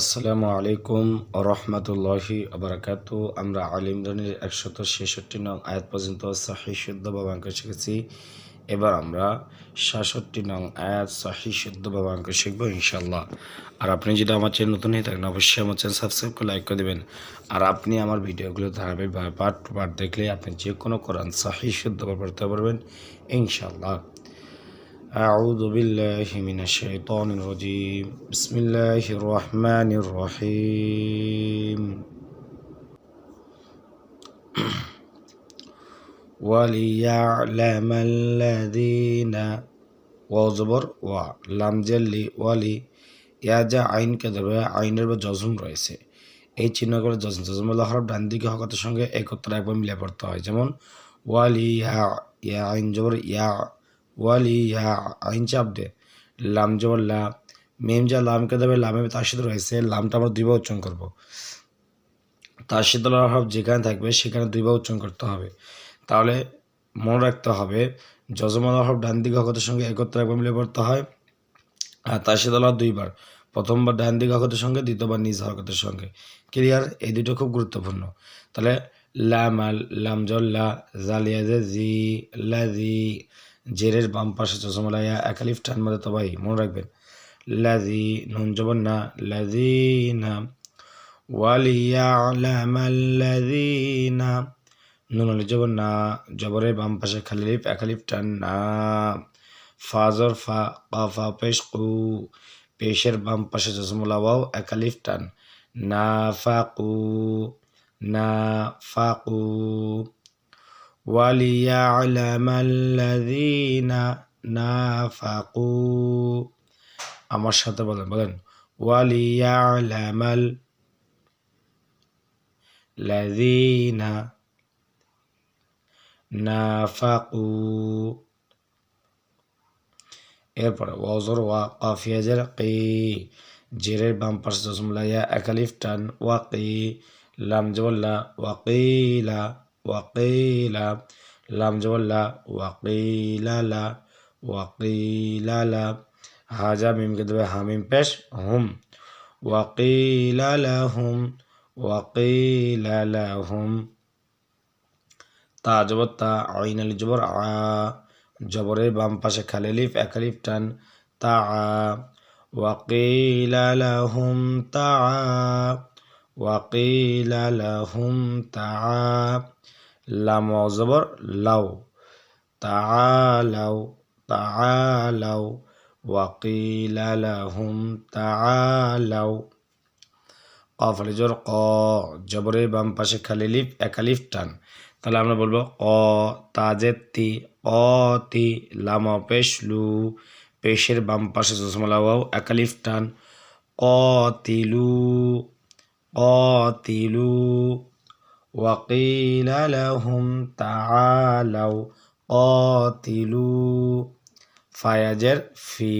আসসালামু আলাইকুম রহমতুল্লাহি আবরাকাত। আমরা আলিম ধরনের একশত ছেষট্টি নং আয়াত পর্যন্ত সাহি শুদ্ধ বাবাঙ্ক শিখেছি। এবার আমরা সাতষট্টি নং আয়াত সাহি শুদ্ধ বাবাঙ্ক শিখব ইনশাল্লাহ আর আপনি যদি আমার চ্যানেল নতুন হয়ে থাকেন, অবশ্যই আমার চ্যানেল সাবস্ক্রাইব করে লাইক করে দেবেন। আর আপনি আমার ভিডিওগুলো ধারাবাহিকভাবে পার্ট টু পার্ট দেখলে আপনি যে কোনো কোরআন সাহি শুদ্ধ পড়তে পারবেন ইনশাল্লাহ أعوذ بالله من الشيطان الرجيم بسم الله الرحمن الرحيم وليعلم الذين ওয়াজবর ওয়া লাম জেল্লি ওয়ালি ইয়া যা আইনকে ধরবে আইনের বা জজম রয়েছে এই চিহ্নগুলো জজম জজম হরফ ডান দিকে হকতের সঙ্গে একত্র একবার মিলে পড়তে হয় যেমন ওয়ালি ইয়া ইয়া আইন জবর ইয়া ওয়ালি, ইয়া, আইন চাপ দে। লাম জবর লা। মেম যা লামকে দেবে, লামে তার সাথে রয়েছে। লামটা আমরা দুইবার উচ্চারণ করব। তার সাথে হরফ যেখানে থাকবে, সেখানে দুইবার উচ্চারণ করতে হবে। তাহলে মনে রাখতে হবে, যজমান হরফ ডান দিকে হকতের সঙ্গে একত্র একবার মিলে পড়তে হয়। আর তার সাথে দুইবার। প্রথমবার ডান দিকে হকতের সঙ্গে, দ্বিতীয়বার নিজ হরকতের সঙ্গে। ক্লিয়ার? এই দুটো খুব গুরুত্বপূর্ণ। তাহলে লাম লাম জল্লা জালিয়া জি, লা, জি। জেরের বাম পাশে চশমালাইয়া একালিফ টান মারে তবাই, মনে রাখবেন। লাজি নুন জবর না লাজি না। ওয়ালিয়ালামাল্লাযীনা নুন আলি জবর না, জবরের বাম পাশে খালিলিফ একালিফ টান না। ফাজর ফা কাফা পেশ কু পেশের বাম পাশে চশমুলা ওয়াও একালিফ টান। না ফাকু না ফাকু। وليعلم الذين نافقوا আমার সাথে বলেন বলেন ওয়ালিয়ালামাল লাযীনা নাফাকু এরপরে ওয়াজর ওয়া কাফিয়াজের কি জেরের বাম পাশে জসমলা ইয়া একালিফ টান ওয়াকি লাম জবল্লা ওয়াকিলা ওয়াকিলা লাম জবল্লা ওয়াকিলা লা ওয়াকিলা হাজা মিমকে দেবে হামিম পেশ হুম ওয়াকিলা লাহুম ওয়াকিলা লাহুম তা জবর তা আইন আলি জবর আ জবরের বাম পাশে খালিলিফ একালিফ টান তা আ ওয়াকিলা লাহুম তা ওয়াকিলা লাহুম লাম জবর লাউ তাআলাউ তাআলাউ ওয়াকিলা লাহুম তাআলাউ কফ জোর ক জবরের বাম পাশে খালি লিফ একালিফ টান। তাহলে আমরা বলব ক তাজের তি লাম পেশলু। পেশের বাম পাশে চশমালাও একালিফ টান। ক তিলু ক তিলু وقيل لهم تعالوا قاتلوا ফায়াজের ফি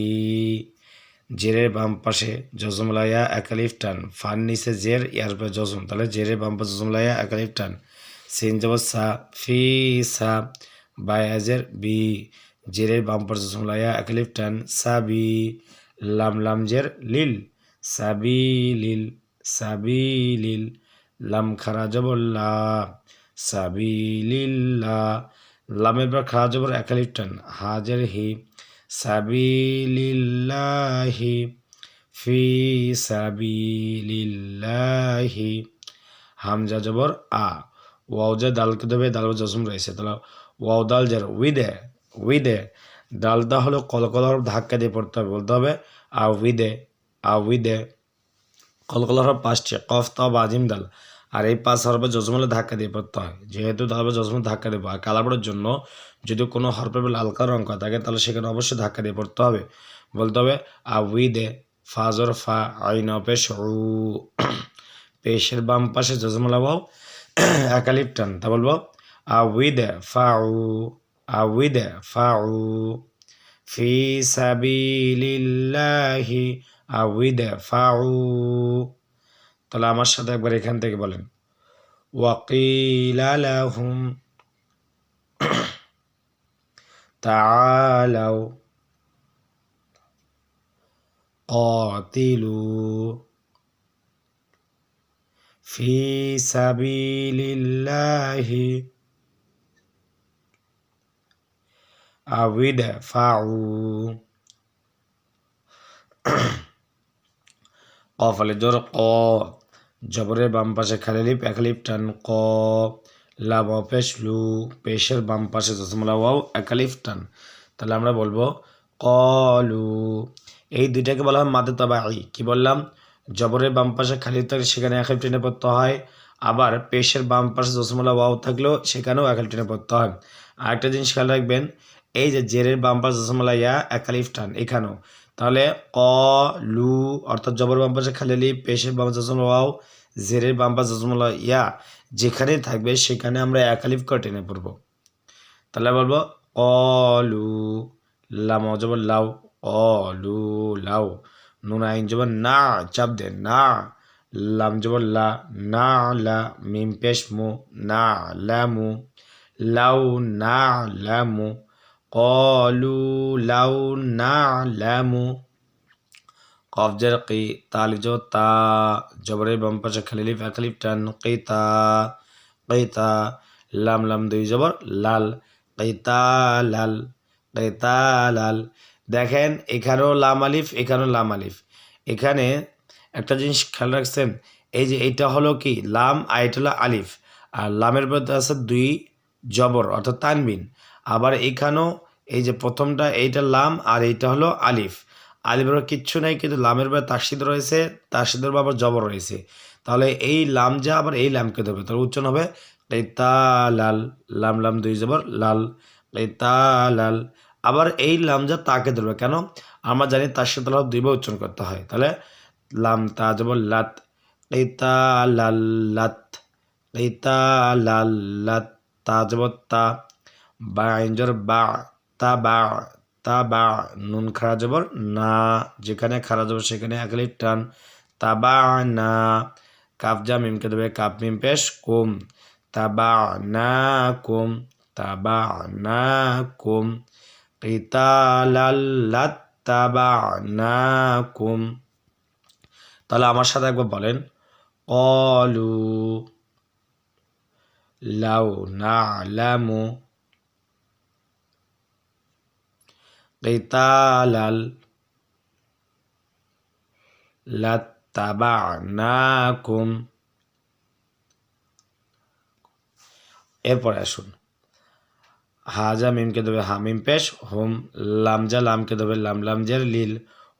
জেরের বাম পাশে জজমলাইয়া একালিফ টান ফান নিচে জের ইয়ার পরে জজম তাহলে জেরের বাম পাশে জজমলাইয়া একালিফ টান সিন যাব সা ফি সা বায়াজের বি জেরের বাম পাশে জজমলাইয়া একালিফ টান সা বি লাম লাম জের লিল সাবি লিল সাবি লিল লাম খারা জবর লা সাবিলিল্লা। লামের পর খারা জবর একালিফ টান। হাজের হি, সাবিলিল্লাহি, ফি সাবিলিল্লাহি। হামজা জবর আ। যে দালকে দেবে, দাল জসম রয়েছে। তাহলে ওয়াও দাল যার উইদে উইদে। ডালটা হলো কলকলার ধাক্কা দিয়ে পড়তে হবে, বলতে হবে আ উইদে আ উইদে। কলকলার পাঁচটি কফ তাও আজিম দাল। আর এই পাঁচ হরফে জজমলে ধাক্কা দিয়ে পড়তে হয়। যেহেতু তাহলে জজমলে ধাক্কা দেবো, আর কালাপড়ের জন্য যদি কোনো হরফে হালকা রঙ করা থাকে, তাহলে সেখানে অবশ্যই ধাক্কা দিয়ে পড়তে হবে। বলতে হবে আ উই দে ফাজর ফা আইন পেশ পেশের বাম পাশে জজমলা বাও একালিপ টান। তা বলব আ উই দে ফা উ আ উই দে ফা উ ফি সাবিলিল্লাহি আ উই দে ফা উ তাহলে আমার সাথে একবার এখান থেকে বলেন ওয়াকিলা লাহুম তাআলাউ قاتلوا ফি সাবিলিল্লাহি আউদ ফাউ কফলে জোর ক। জবরের বাম পাশে খালিলিপ একালিপ টান ক। লাম পেশ, লু, পেশের বাম পাশে জসমলা ওয়াও একালিফ টান। তাহলে আমরা বলব কলু এই দুইটাকে বলা হয় মাদে তবাই কি বললাম? জবরের বাম পাশে খালি থাকলে সেখানে একালিফ টেনে পড়তে হয়। আবার পেশের বাম পাশে জসমলা ওয়াও থাকলেও সেখানেও একালিফ টেনে পড়তে হয়। আরেকটা জিনিস খেয়াল রাখবেন, এই যে জেরের বাম পাশে জসমলা ইয়া একালিফ টান, এখানেও। তাহলে ক, লু, অর্থাৎ জবর বাম পাশে খালি পেশের বাম পাশে জসমলা ওয়াও, জেরের বাম পাশে জসমলা ইয়া যেখানে থাকবে সেখানে আমরা একালিফ টেনে পড়ব। তাহলে বলব অলু লাম জবর লাউ অলু লাউ নুন আইন জবর না, চাপ দে, না, লাম জবর লা, না, লা, মিম, পেশ, মু, না লামু লাউ, না লামু কলু লাউ না লামু কফজের কি তালিজো তা জবরের বাম পাশে খালিলিফ একালিফ টান কিতা কিতা লাম দুই জবর লাল কিতা লাল কিতা লাল দেখেন এখানেও লাম আলিফ এখানেও লাম আলিফ এখানে একটা জিনিস খেয়াল রাখছেন এই যে এটা হলো কি? লাম আর এটা হলো আলিফ। আর লামের মধ্যে আছে দুই জবর, অর্থাৎ তানবিন। আবার এখানেও এই যে প্রথমটা, এইটা লাম আর এইটা হলো আলিফ। আলিফের কিচ্ছু নাই, কিন্তু লামের পরে তাসিদ রয়েছে তাসিদের আবার জবর রয়েছে। তাহলে এই লাম যা, আবার এই লামকে ধরবে। তাহলে উচ্চারণ হবে তা লাল লাম লাম, দুই জবর, লাল তা লাল আবার এই লাম যা, তাকে ধরবে। কেন? আমরা জানি তার সাথে দুইবার উচ্চারণ করতে হয়। তাহলে লাম, তা জবর, লাত তা লাল লাত তা লাল লাত, তা জবর, তা। বা আইনজর বা, তা বা তা বা, নুন খারা জবর, না। যেখানে খারা জবর সেখানে একলি টান। তা বা, না। কাপ যা মিমকে দেবে কাপ মিম পেশ, কুম। তা বা, না, কুম। তা বা, না, কুম। তাহলে আমার সাথে একবার বলেন। অলু লাউ, না, লামু। কিতালাল লাত্তাবানাকুম এরপরে আসুন। হাজা মিমকে দেবে হামিম পেশ, হোম লামজা লামকে দেবে লাম লামজের লিল,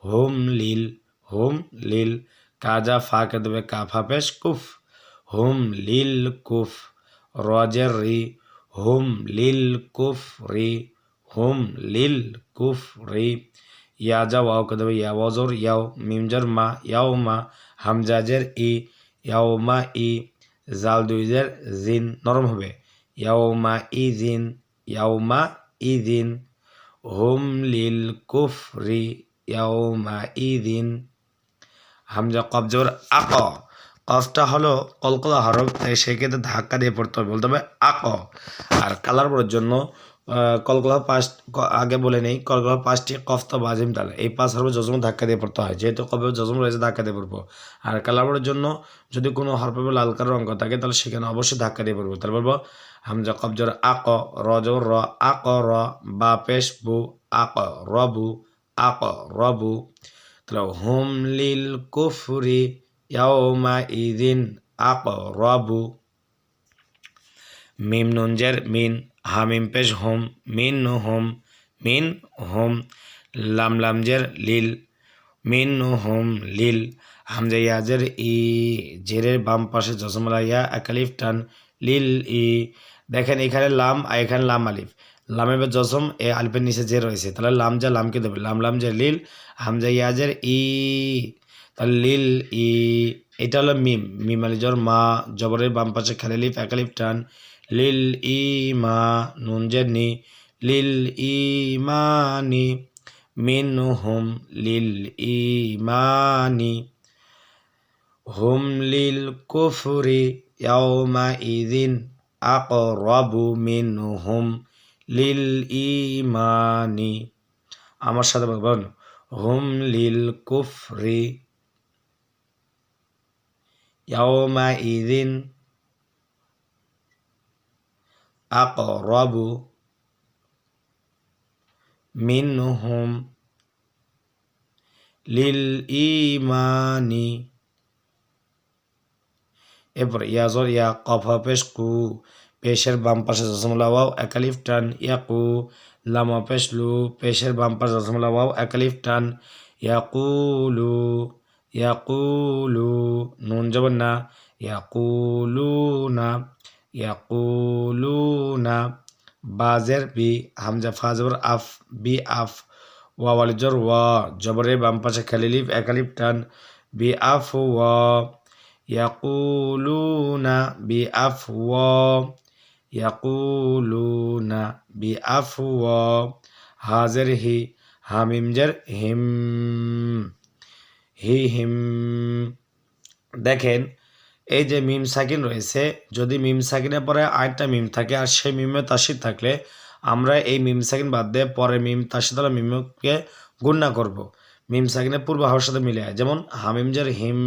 হোম লিল হোম লিল কাজা ফাকে দেবে কাফা পেশ, কুফ, হোম লিল, কুফ রজের রি, হোম লিল, কুফ, রি হোম, লিল, কুফ, রি ইয়াজা ওয়াও কে দেবে ইয়া ওয়াজর ইয়াও মিমজর মা, ইয়াও, মা হামজাজের ই, ইয়াও, মা, ই, জাল দুইজের জিন, নরম হবে। ইয়াও, মা, ই, জিন, ইয়াও, মা, ই ইদিন হুম, লিল, কুফ, রি, ইয়াও, মা, ই ইদিন হামজা কবজর আক কফটা হলো কলকলা হরফ, তাই সেক্ষেত্রে ধাক্কা দিয়ে পড়তে হবে, বলতে হবে আক আর কালার পড়ার জন্য কলকলা পাঁচ আগে বলে নেই কলকলা পাঁচটি কফতা বাজিম তালে। এই পাঁচ হরফে যজম ধাক্কা দিয়ে পড়তে হয়, যেহেতু কবে যজম রয়েছে, ধাক্কা দিয়ে পড়ব। আর কালার জন্য যদি কোনো হরফে লাল কালার অঙ্ক থাকে, তাহলে সেখানে অবশ্যই ধাক্কা দিয়ে পড়ব। তাহলে বলব, হামজা কবজর আক র রজ র আক র, বা পেশ বু আক রবু আক রবু তাহলে হুম লিল কুফরি ইয়াউমা ইদিন আক রবু মিম নুনজের মিন হামিম পেশ হোম, মিন নু হোম, মিন হোম, লাম লামজের লিল, মিন নু হোম, লিল, হামজা ইয়াজের ই, জেরের বাম পাশে জসমলা ইয়া একালিফ টান, লিল, ই। দেখেন এখানে লাম, আর এখানে লাম আলিফ। লামে বা জসম, এ আলিফের নিচে যে রয়েছে। তাহলে লাম যা, লামকে দেবে। লাম লাম যে লিল, হামজা ইয়াজের ই। তাহলে লিল, ই। এটা হলো মিম। মিম আলিজর মা, জবরের বাম পাশে খালি লিফ একালিফ টান লিল ই মা নুন যে লিল ই মানি মিন হুম লিল ই মানি হুম লিল কুফরি ইয়াউমা ইদিন আকরাবু মিনহুম, লিল ইমানি আমার সাথে বলবেন হুম লিল কুফরি ইয়াউমা ইদিন আকরাবু মিনহুম লিল ইমানি এরপর ইয়াজর ইয়া কফ, পেশ কু, পেশের বাম পাশে জসমলা ওয়াও একালিফ টান ইয়াকু লামা, পেশ লু, পেশের বাম পাশে জসমলা ওয়াও একালিফ টান ইয়াকুলু ইয়াকুলু নুন জবর না। ইয়াকুলুনা বি হামজা ফা জবর আফ বি আফ ওয়া ওয়ালি জর ওয়া জবরের বাম পাশে খালিলিফ একালিফ টান বি আফ ওয়া ইয়াকুলুনা বি আফ ওয়া ইয়াকুলুনা বি আফ ওয়া হাজের হি হামিম জের হিম হি হিম দেখেন এই যে মিম সাকিন রয়েছে, যদি মিম সাকিনের পরে আরেকটা মিম থাকে আর সেই মিমে তাসির থাকলে আমরা এই মিম সাকিন বাদ দিয়ে পরে মিম তাসির দ্বারা মিমকে গুণনা করব। মিম সাকিনের পূর্ব হাওয়ার সাথে মিলে যায় যেমন হামিমজার হিম,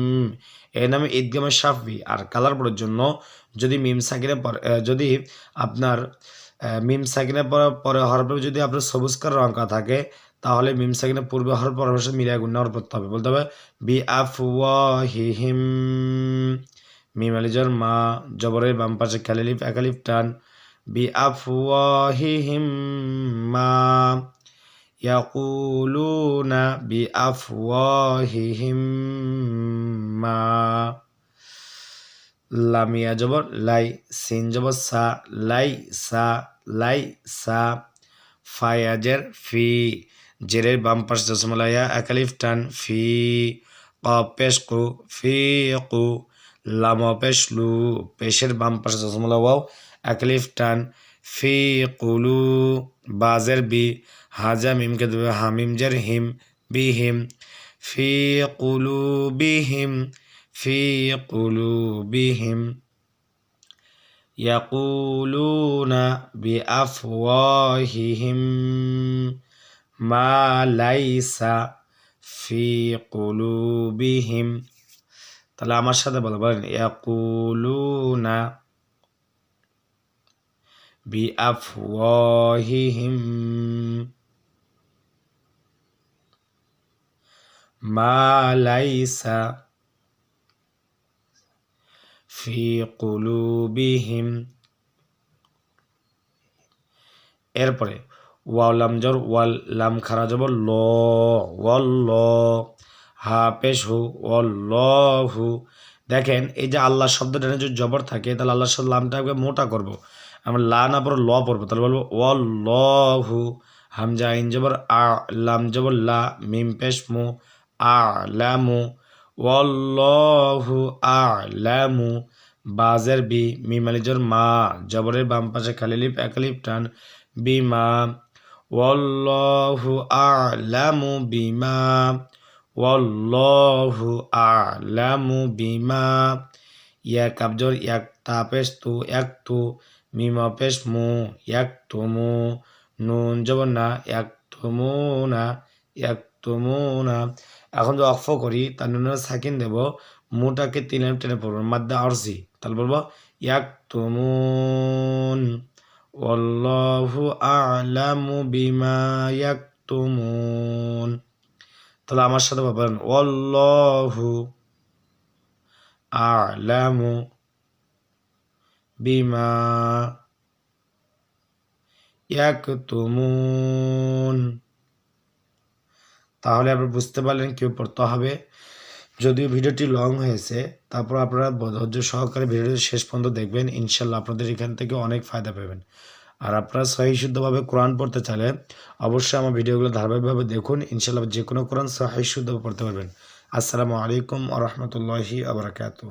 এর নামে ঈদগামের সাফি আর কালার পরের জন্য যদি মিম সাকিনের পর যদি আপনার মিম সাকিনের পরে পরে হরফে যদি আপনার সবুজ কালার থাকে, তাহলে মিম সাকিনের পূর্বে সাথে মিলিয়ে গুণ নেওয়ার করতে হবে। বলতে হবে, বি আফ হিম মিম আলিজর মা জবরের বাম পাশে খালিলিফ একালিফ টান বি আফওয়াহিহিম মা ইয়াকুলুনা বি আফওয়াহিহিম মা লামিয়া জবর লাই সিন জবর সা লাই সা লাই সা ফায়াজের ফি জেরের বাম পাশ দশমালায়া একালিফ টান ফি ক পেশ কু ফি কু লাম পেশ লু পেশের বাম পাশে জসমলা ওয়াও একালিফ টান ফি কুলু বাজের বি হাজা মিমকে দেবে হামিম জের হিম বি হিম ফি কুলু বি হিম ফি কুলু বি হিম يقولون بأفواههم ما ليس في قلوبهم তাহলে আমার সাথে বলো, বলেন, ইয়াকুলুনা বিআফওয়াহিহিম মা লাইসা কুলুবিহিম। এরপরে ওয়ালাম জর, ওয়াল লাম খারা যাব ল, ওয়াল হা পেশ হু হু দেখেন, এই যে আল্লাহ শব্দটা যদি জবর থাকে, তাহলে আল্লাহ শব্দ লামটাকে মোটা করব। আমরা লা না পড়ো ল পড়ব, তাহলে বলব ল হু হামজা, আইন জবর, আ, লাম জবর, লা, মিম, পেশ, মু, আ আলামু ওয়াল্লাহু আলামু বাজের বি মিমালিজর মা। জবরের বাম পাশে খালিলিপ একালিপ টান বিমা ওয়াল্লাহু আলামু বিমা ওয়াল্লাহু আলামু বিমা ইয়া কাবজর এক তাপেশ তু এক তু মিমা পেশ মু এক তুমু নুন জবর না এক তুমু না এক তুমু না এখন যদি অক্ষ করি, তার নুনের সাকিন দেব, মুটাকে তিন লাইন টেনে পড়ব, মাদ্দা আরসি তাহলে বলব ইয়াক তুমুন আলামু বিমা ইয়াকতুমুন। তাহলে আমার সাথে বলবেন, ওয়াল্লাহু আলামু বিমা ইয়াকতুমুন। তাহলে আপনারা বুঝতে পারলেন কেউ পড়তে হবে। যদিও ভিডিওটি লং হয়েছে, তারপর আপনারা ধৈর্য সহকারে ভিডিওটি শেষ পর্যন্ত দেখবেন। ইনশাল্লাহ আপনাদের এখান থেকে অনেক ফায়দা পাবেন। আর আপনারা সহি শুদ্ধভাবে কোরআন পড়তে চাইলে অবশ্যই আমার ভিডিওগুলো ধারাবাহিকভাবে দেখুন। ইনশাল্লাহ যে কোনো কোরআন সহি পড়তে পারবেন। আসসালামু আলাইকুম আ রহমতুল্লাহি আবরাকাতু